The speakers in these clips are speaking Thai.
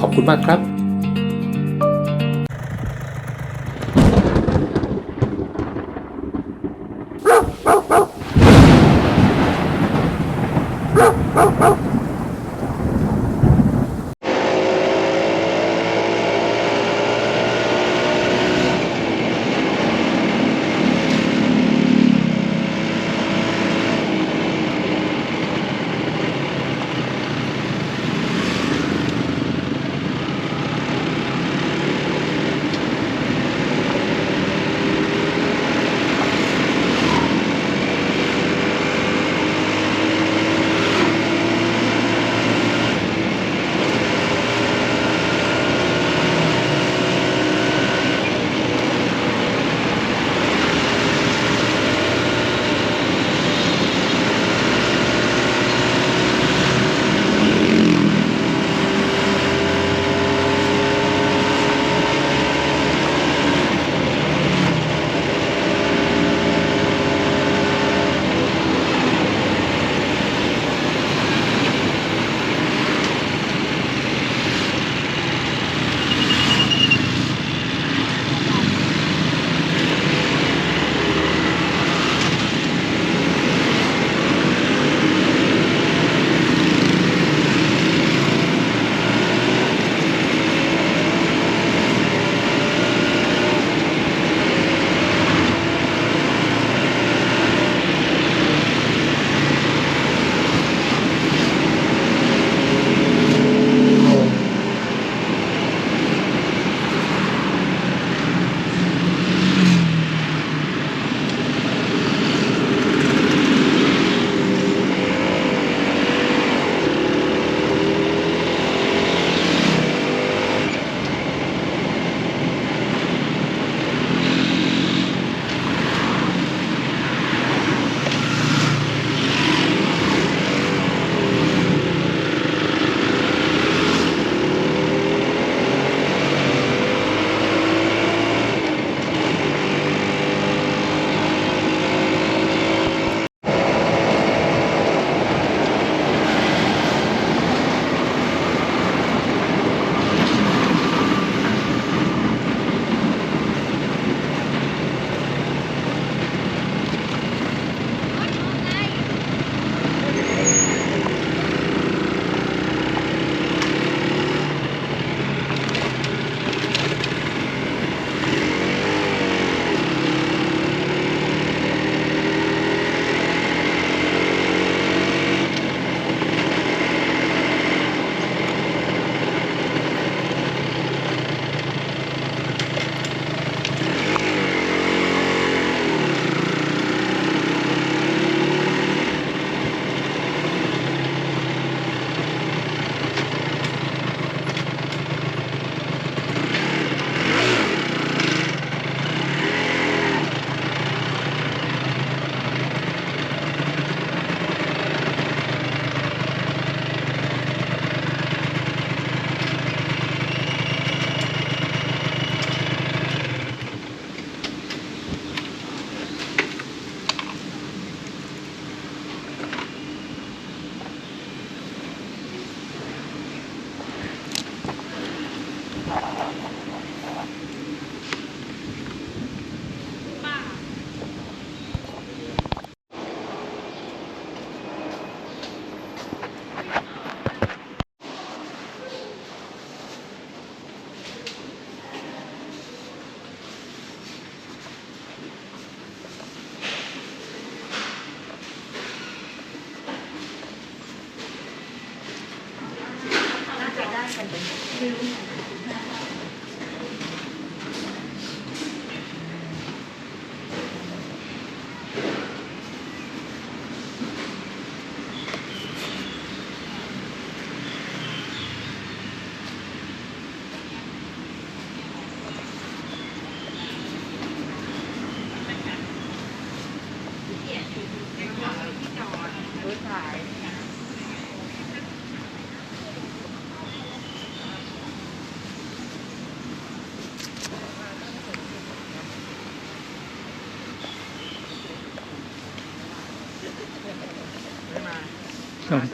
ขอบคุณมากครับ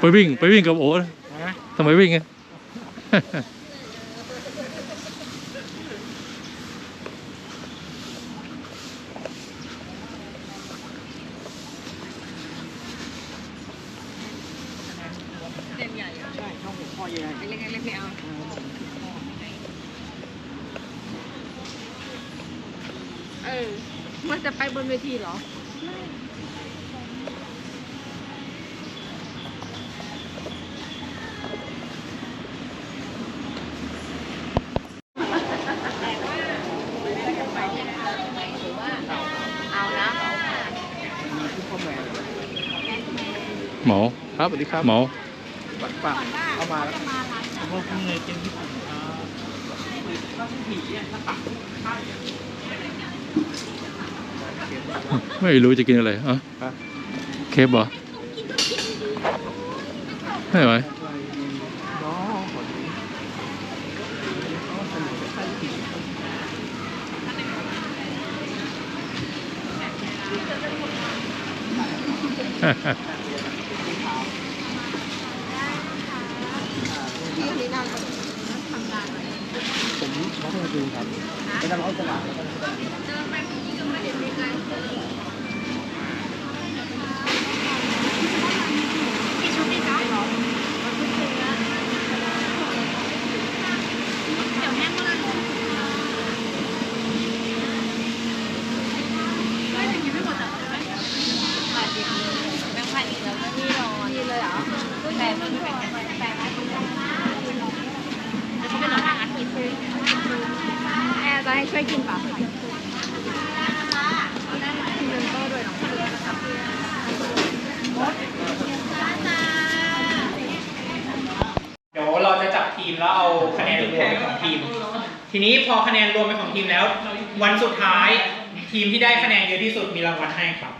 ไปวิ่งไปวิ่งกับโอ้ทำไมวิ่งไง มันจะไปบนเวทีเหรอ เอานะ หมอครับสวัสดีครับหมอปักปักเข้ามาแล้วว่าเพิ่งเลยกินญี่ปุ่นครับไม่รู้จะกินอะไรอะครับเคฟเหรอไม่ไหวน้องคนนี้ พี่นี่นั่งทำงานอะไร ผมนักดนตรีครับเป็นนักร้องสมัคร เดินไปพี่ก็ไม่เห็นมีใครพี่ชุดนี้จ้าเหรอเดี๋ยวแม่ก็เลยไม่ถึงยังไม่หมดอะใช่ไหมมาดิแบงค์พันอีกแล้วก็นี่รอนี่เลยเหรอแต่มันไม่เป็นแต่ไม่เป็นแล้วเขาเป็นหลังอาทิตย์แอร์จะให้ช่วยกินป่ะ เดี๋ยวเราจะจับทีมแล้วเอาคะแนนรวมเป็นของทีม ทีนี้พอคะแนนรวมเป็นของทีมแล้ ววันสุดท้าย ทีมที่ได้คะแนนเยอะที่สุดมีรางวัลให้ครับ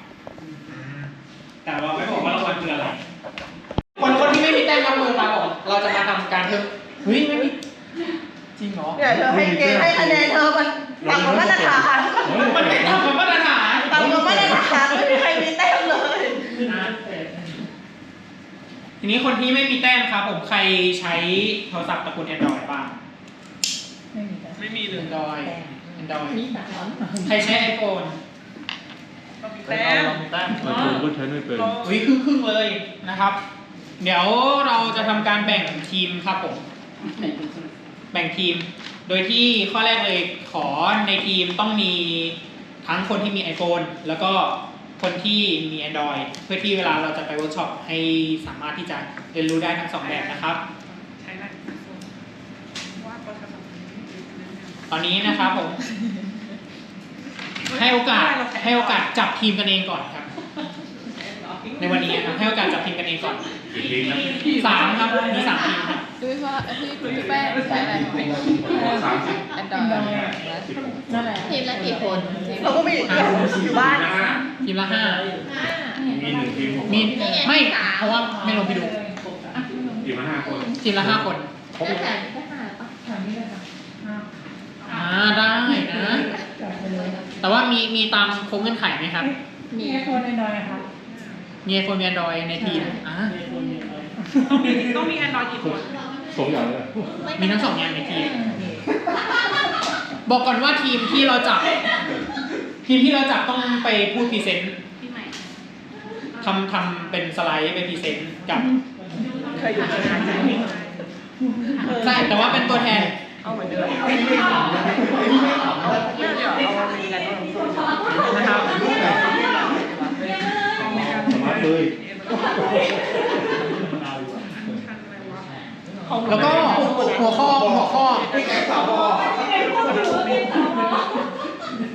แต่ว่าไม่บอกว่ารางวัลคืออะไร คนคนที่ไม่มีแต้มยกมือมาผมเราจะมาทำการเพิ่มเฮ้ยไม่มีจริงเหรอเดี๋ยวเธอให้เกณฑ์ให้คะแนนเธอมันต่ำกว่ามาตรฐานมันไม่ตามกับมาตรฐานต่ำกว่ามาตรฐานไม่มีใครมีแต้มเลยทีนี้คนที่ไม่มีแต้มครับ ผมใครใช้โทรศัพท์ตระกูล Android บ้าง ไม่มีเลย Android Android ใครใช้ iPhone แต้มแต้มไอโฟนก็ใช้ไม่เป็นอุ้ยครึ่งครึ่งๆเลยนะครับ เดี๋ยวเราจะทำการแบ่งทีมครับผมแบ่งทีม โดยที่ข้อแรกเลยขอในทีมต้องมีทั้งคนที่มี iPhone แล้วก็คนที่มี Android เพื่อที่เวลาเราจะไปเวิร์กช็อปให้สามารถที่จะเรียนรู้ได้ทั้งสองแบบนะครับ ตอนนี้นะครับผม ให้โอกาสให้โอกาสจับทีมกันเองก่อนครับ ในวันนี้นะครับให้โอกาสจับทีมกันเองก่อนสามครับมีสามทีมครับดูว่าพี่พี่แป้งใช้อะไรแอนดรอยนั่นแหละทีมละกี่คนเราก็มีอยู่บ้านทีมละห้ามีหนึ่งทีมผมมีไม่เพราะว่าไม่ลงพี่ดูทีมละห้าคนทีมละห้าคน ก็แถมก็หาปะ อ่า ได้นะแต่ว่ามีมีตามโครงเงื่อนไขไหมครับ มีมีไอโฟนมีแอนดรอยในทีมอ่าต้องมีแอนดรอยกี่คนสองอย่างเลยมีทั้งสองอย่างในทีม บอกก่อนว่าทีมที่เราจับ ทีมที่เราจับต้องไปพูดพรีเซนต์ที่ไหนทำทำเป็นสไลด์ไปพรีเซนต์กับเคยอยู่ในงานจริงใช่แต่ว่าเป็นตัวแทน เอาเหมือนเดิมไม่เดี๋ยวเอามามีกันนะครับสมาร์ทเลยแล้วก็หัวข้อหัวข้อ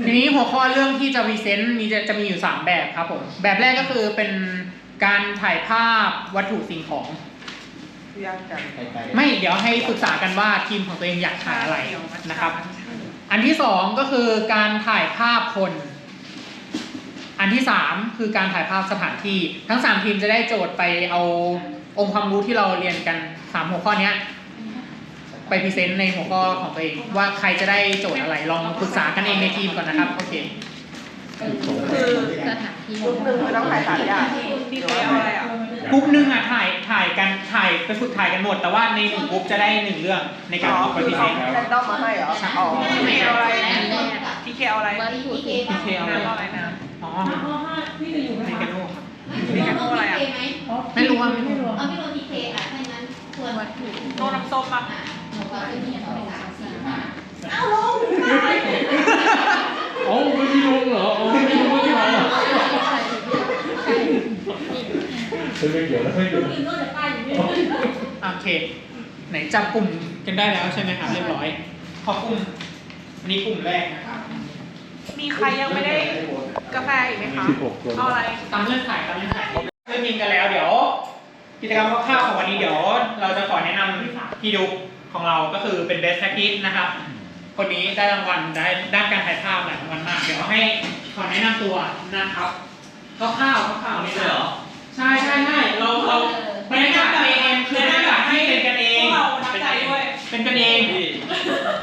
ทีนี้หัวข้อเรื่องที่จะพรีเซนต์มีจะจะมีอยู่ 3 แบบครับผมแบบแรกก็คือเป็นการถ่ายภาพวัตถุสิ่งของ ยากจังไม่เดี๋ยวให้ปรึกษากันว่าทีมของตัวเองอยากถ่ายอะไรนะครับ อันที่สองก็คือการถ่ายภาพคน อันที่สามคือการถ่ายภาพสถานที่ ทั้งสามทีมจะได้โจทย์ไปเอาองค์ความรู้ที่เราเรียนกันสามหัวข้อเนี้ยไปพรีเซนต์ในหัวข้อของตัวเองว่าใครจะได้โจทย์อะไรลองปรึกษากันเองในทีมก่อนนะครับโอเคคือสถานที่ยุคหนึ่งคือต้องถ่ายสามอย่างดีเทลอะไรอะ กรุ๊ปหนึ่งอะถ่ายถ่ายกันถ่ายไปฝึกถ่ายกันหมด แต่ว่าในหนึ่งกรุ๊ปจะได้หนึ่งเรื่องในการอ๋อเอาไปคืพอรีเซเอานต์แรนดอมมาให้เหรออ๋อทีเคอะไรแอนแรกทีเคอะไรวัตถุสิ่งของเทลแล้วก็อะไรนะอ๋อในกาโน่ครับมีกันโน่อะไรอะไม่รู้ว่าไม่รู้เอาพี่โรทีเคอะถ้าอย่างนั้นควรวัตถุโน่น้ำส้มป่ะอะหนูก็จะมีสองสามสี่ห้าโอ้ไม่มีลงเหรอโอ้ ไม่มี ฉันไม่เกี่ยวแล้วไม่เกี่ยวโอเค ไหนจับกลุ่มกันได้แล้วใช่ไหมครับเรียบร้อย ขอกลุ่มอันนี้กลุ่มแรกนะครับมีใครยังไม่ได้กาแฟอีกไหมคะสิบหกคนเอาอะไรตามเรื่องขายตามเรื่องขายเรื่องยิงกันแล้ว เดี๋ยว กิจกรรมคร่าวๆของวันนี้เดี๋ยว เราจะขอแนะนำพี่ดุ๊กของเราก็คือเป็น best practice นะครับ คนนี้ได้รางวัลได้ด้านการถ่ายภาพหลายรางวัลมาก เดี๋ยวให้ขอแนะนำตัวนะครับคร่าวๆคร่าวๆนี่เลยเหรอ ใช่ใช่ใช่เราเราบรรยากาศเองคือบรรยากาศให้เป็นกันเองพวกเราประทับใจด้วย เป็นกันเอง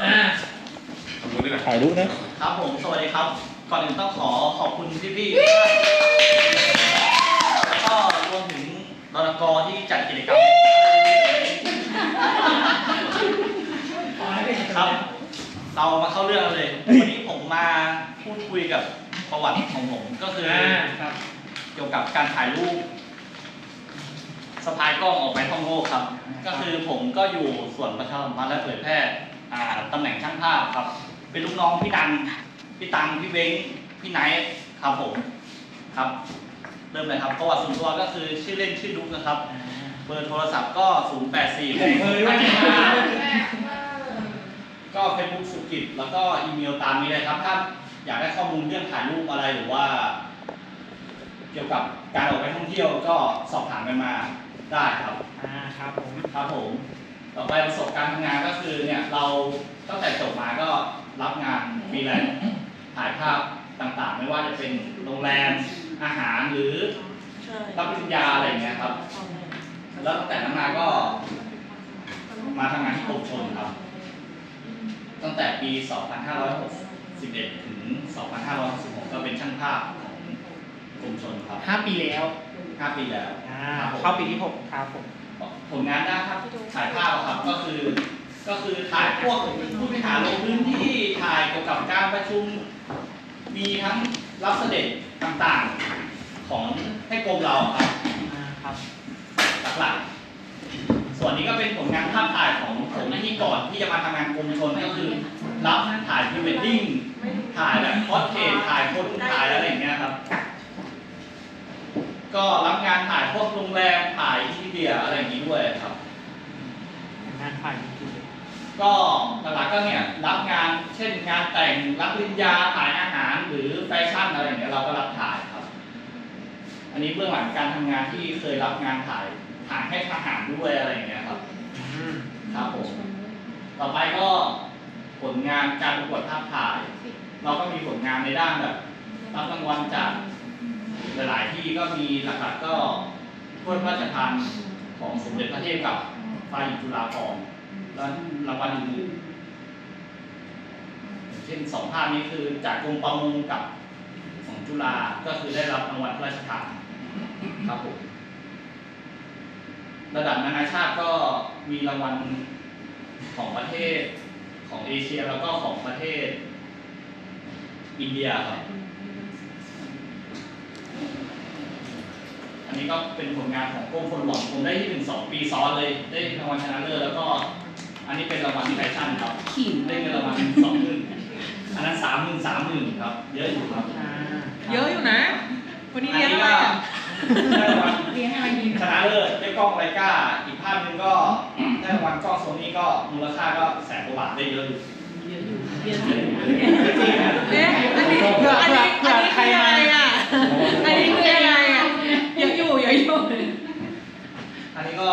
อ่าทำมือด้วยกันถ่ายรูปนะ ครับผม สวัสดีครับ ก่อนอื่นต้องขอขอบคุณพี่ๆแล้วก็รวมถึงรนกที่จัดกิจกรรมครับ เรามาเข้าเรื่องกันเลย วันนี้ผมมาพูดคุยกับประวัติของผมก็คือ อ่าครับ เกี่ยวกับการถ่ายรูป สะพายกล้องออกไปท่องโลกครับ ก็คือผมก็อยู่ส่วนประชาสัมพันธ์และเผยแพร่อ่าตำแหน่งช่างภาพครับ เป็นลูกน้องพี่ดังพี่ตังพี่เว้งพี่ไนท์ครับผมครับ เริ่มเลยครับประวัติส่วนตัวก็คือชื่อเล่นชื่อดุ๊กนะครับ เบอร์โทรศัพท์ก็ 0 8 4ใส่เบอร์ด้วยนะครับก็เฟซบุ๊กสุกิจแล้วก็อีเมลตามนี้เลยครับ ถ้าอยากได้ข้อมูลเรื่องถ่ายรูปอะไรหรือว่า เกี่ยวกับการออกไปท่องเที่ยวก็สอบถามกันมา ได้ครับอ่าครับผมครับผมต่อไปประสบการณ์ทำงานก็คือเนี่ยเราตั้งแต่จบมาก็รับงานฟรีแลนซ์ถ่ายภาพต่างๆ ไม่ว่าจะเป็นโรงแรมอาหารหรือรับปริญญาอะไรอย่างเงี้ยครับ แล้วตั้งแต่นั้นมาก็มาทำงานที่กรมชลครับ ตั้งแต่ปี 2561 ถึง 2566 ก็เป็นช่างภาพของกรมชลครับห้าปีแล้ว 5 ปีแล้วอ่า ครับผม เข้าปีที่หกครับผม ผลงานด้านภาพถ่ายภาพอะครับก็คือ ก็คือถ่ายพวกผู้บริหารลงพื้นที่ถ่ายเกี่ยวกับการประชุม มีทั้งรับเสด็จต่างๆของให้กรมเราครับอ่าครับ หลักๆส่วนนี้ก็เป็นผลงานภาพถ่ายของผมที่ก่อนที่จะมาทำงานกรมชนก็คือ รับถ่ายพรีเวดดิ้งถ่ายแบบพอร์เทรตถ่ายคนถ่ายอะไรอย่างเงี้ยครับ ก็รับงานถ่ายพวกโรงแรมถ่ายที่เดียอะไรอย่างนี้ด้วยครับ งานถ่ายจริงๆเลยก็หลักๆก็เนี่ยรับงานเช่นงานแต่งรับปริญญาถ่ายอาหารหรือแฟชั่นอะไรอย่างเงี้ยเราก็รับถ่ายครับ อันนี้เบื้องหลังการทำงานที่เคยรับงานถ่ายถ่ายให้ทหารด้วยอะไรอย่างเงี้ยครับอืมครับผมต่อไปก็ผลงานการประกวดภาพถ่าย เราก็มีผลงานในด้านแบบรับรางวัลจาก หลายๆที่ก็มีหลักๆก็ถ้วยพระราชทานของสมเด็จพระเทพกับฟาหญิงจุฬาภรณ์และรางวัลอื่นๆเช่นสองภาพนี้คือจากกรมประมงกับของจุฬาก็คือได้รับรางวัลพระราชทานครับผมระดับนานาชาติก็มีรางวัลของประเทศของเอเชียแล้วก็ของประเทศอินเดียครับ อันนี้ก็เป็นผลงานของกรมฝนหลวงผมได้ที่หนึ่งสองปีซ้อนเลย ได้รางวัลชนะเลิศแล้วก็ อันนี้เป็นรางวัลที่แฟชั่นครับได้เงินรางวัลสองหมื่นอันนั้นสามหมื่นสามหมื่นครับ เยอะอยู่ครับอ่าเยอะอยู่นะ วันนี้อันเลี้ยงนี้อะไรก็อะได้รางวัลเลี้ยงอะไรดีชนะเลิศได้กล้องไลกาอีกภาพหนึงก็ได้รางวัลกล้องโซนี่ก็มูลค่าก็แสนกว่าบาทได้เยอะอยู่เยอะอยู่เยอะอยู่จริงๆนะ เอ๊ะอันนี้เผื่ออันเผื่อนี้เผื่อัอนนี้ใครคือมาอะไรอะ อันนี้คืออะไรอะเยอะอยู่เยอะอยู่ อันนี้ก็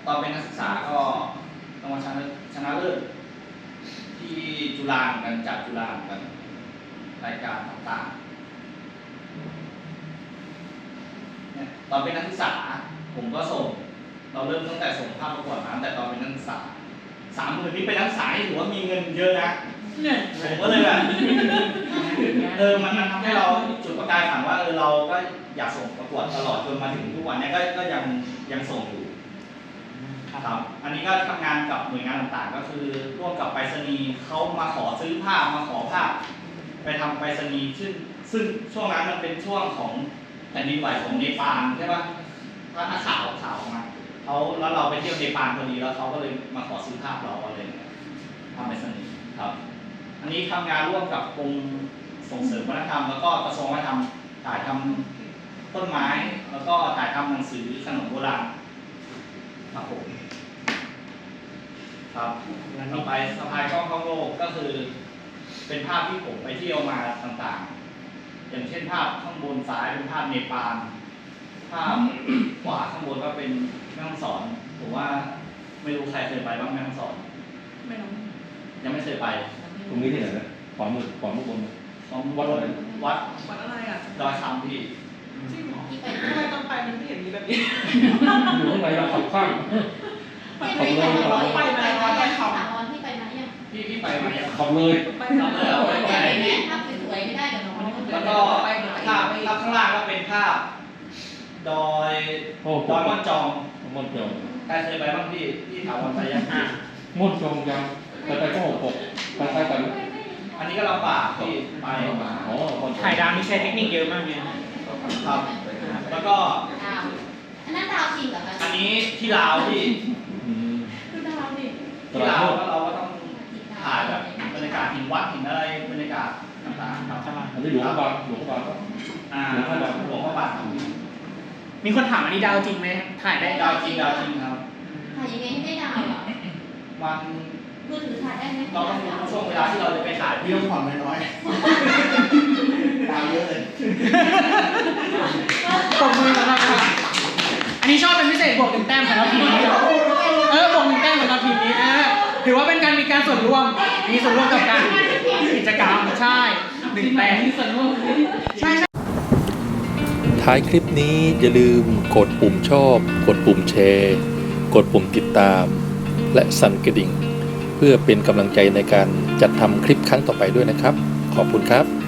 ต อนเป็นนักศึกษาก็รางวัลชนะชนะเลิศที่จุฬาเหมือนกันจากจุฬาเหมือนกันรายการต่างๆเนี่ยตอนเป็นนักศึกษาผมก็ส่ง เราเริ่มตั้งแต่ส่งภาพประกวดมาตั้งแต่ตอนเป็นนักศึกษาสามหมื่นนี่เป็นนักศึกษาที่ถือว่ามีเงินเยอะนะเนี่ยผมก็เลยแบบเออมันมันทำให้เราจุดประกายฝันว่าเออเราก็อยากส่งประกวดตลอดจนมาถึงทุกวันเนี้ก็ก็ยังยังส่งอยู่ ครับอันนี้ก็ทำงานกับหน่วยงานต่างๆ ก็คือร่วมกับไปรษณีย์เขามาขอซื้อภาพมาขอภาพ ไปทำไปรษณีย์ซึ่งซึ่งช่วงนั้นมันเป็นช่วงของแผ่นดินไหวของเนปาลใช่ปะถ้าถ้าข่าวข่าวออกมาเขาแล้วเราไปเที่ยวเนปาลพอดีแล้วเขาก็เลยมาขอซื้อภาพเราอะไรอย่างเงี้ยทำไปรษณีย์ครับ อันนี้ทำงานร่วมกับกรมส่งเสริมวัฒนธรรมแล้วก็กระทรวงวัฒนธรรมถ่ายทำต้นไม้ แล้วก็ถ่ายทำหนังสือขนมโบราณครับผม ครับต่อไปสะพายกล้องท่องโลกก็คือ เป็นภาพที่ผมไปเที่ยวมาต่างๆ อย่างเช่นภาพข้างบนซ้ายเป็นภาพเนปาลภาพขวาข้างบนก็เป็นแม่ฮ่องสอนผมว่าไม่รู้ใครเคยไปบ้างแม่ฮ่องสอน ไม่รู้ยังไม่เคยไปตรงนี้ที่ไหนนะขวามือขวามือบนของวัดวัดวัดอะไรอะดอยคำพี่จริงเหรอที่ไปทำไมต้องไปมันไม่เห็นมีแบบนี้อยู่ข้างในเราขับข้าง ที่ไปไหนร้อยไปไหมร้อยไปเขาถามร้อนที่ไปไหมยังพี่พี่ไปไหมอะขับเลยไปทำเลยเอไปไปไหนนแม่พี่ภาพสวยๆไม่ได้กับน้องแล้วก็ภาพภาพข้างล่างก็เป็นภาพดอยดอยม่อนจองมอนจองใครเคยไปบ้างพี่ที่ถาวรไปยังม่อนจองยังไปไปก็หกหกไปไปกันอันนี้ก็ลำบากพี่ไปอ๋อถ่ายดาวนี่ใช้เทคนิคเยอะมากเลยครับแล้วก็ดาวอันนั้นดาวจริงเหรอคะอันนี้ที่ลาวพี่ อืม คือดาวนี่ ต ที่ลาลาดวโลกก็เราก็ต้องถ่ายแบบบรรยากาศหินวัดหินอะไรบรรยากาศต่างๆครับอันนี้หลวงพระบางหลวงพระบางก็อ่าหลวงพ่อบางหลวงพ่อบางครับมีคนถามอันนี้ดาวจริงไหมถ่ายได้ดาวจริงดาวจริงครับถ่ายยังไงให้ได้ดาวอะวันมือถือถ่ายได้ไหมเราต้องรู้ช่วงเวลาที่เราจะไปถ่ายพี่พี่ต้องผ่อนน้อยๆดาวเยอะเลยตบมือสำหรับค่ะอันนี้ชอบเป็นพิเศษบวกหนึ่งแต้มสำหรับทีม ถือว่าเป็นการมีการส่วนร่วม มีส่วนร่วมกับการกิจกรรมใช่หนึ่งแปดมีส่วนร่วมใช่ใช่ท้ายคลิปนี้อย่าลืมกดปุ่มชอบ กดปุ่มแชร์ กดปุ่มติดตาม และสั่นกระดิ่ง เพื่อเป็นกำลังใจในการจัดทำคลิปครั้งต่อไปด้วยนะครับ ขอบคุณครับ